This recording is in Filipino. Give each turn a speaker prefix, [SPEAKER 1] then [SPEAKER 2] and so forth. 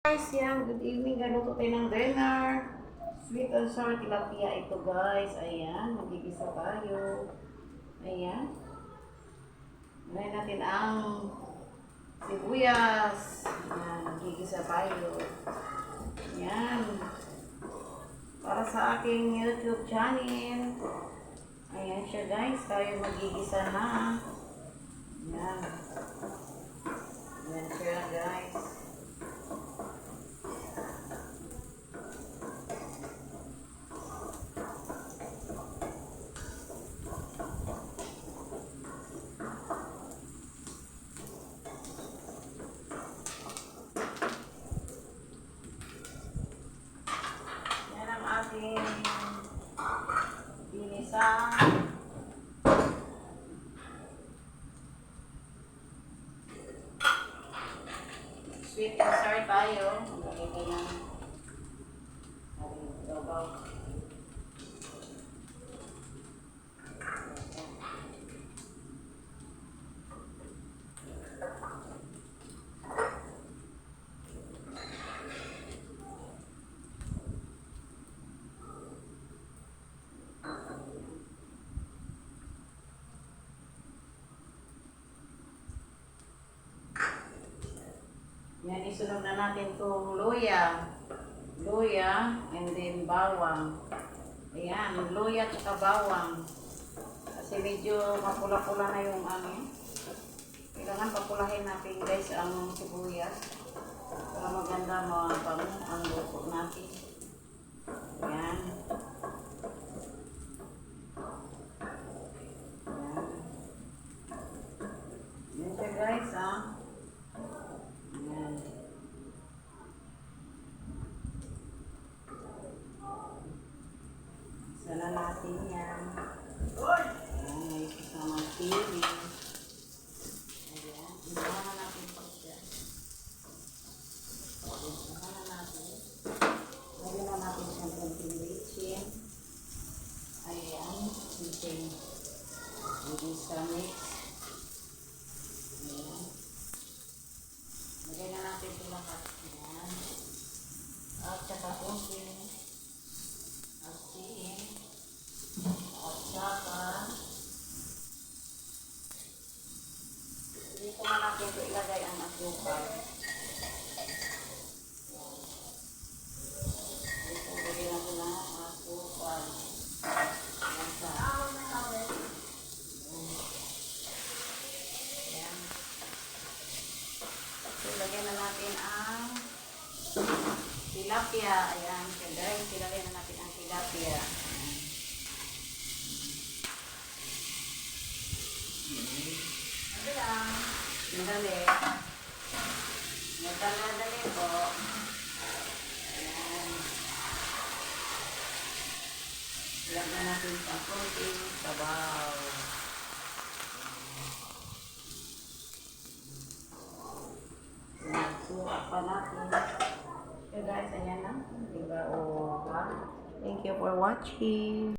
[SPEAKER 1] Guys, yan. Good evening. Galuto tayo ng dinner. Sweet and sour tilapia ito guys. Ayan. Magigisa tayo. Ayan. Ngayon natin ang sibuyas. Ayan. Magigisa tayo. Ayan. Para sa aking YouTube channel. Ayan siya guys. Tayo magigisa na. Ayan siya guys. Yan ang ating binisang sweet and sour tayo. Maglagay ka ng Yan, isunod na natin itong luya. Luya, and then bawang. Ayan, luya at bawang. Kasi medyo mapula-pula na yung ano. Kailangan papulahin natin guys ang sibuyas. Para maganda mabang ang luto natin. Ayan. Ayan. Yan siya guys, ah. Ayan. Sana natin yan. Ayan, may kasamang pili. Ayan, inawa na natin pa siya. Ayan, na natin. Lagyan na natin siya ng konting litsin. Ayan, litsin. Litsin sa mix. Ayan. Lagyan na natin ito lahat. Ayan. At saka konting asin. At saka dito na ito ilagay ang asukal. Dito lagyan natin ang asukal. Siya. Ayan. So, lagyan na natin ang tilapia. Ayan, guys. Ilagay na natin ang tilapia. Ayan. Madali. Madali po. Ayan. Ilagyan natin sa konting sabaw. Suka pa natin. So guys, ayan. Diba? O, ha? Thank you for watching.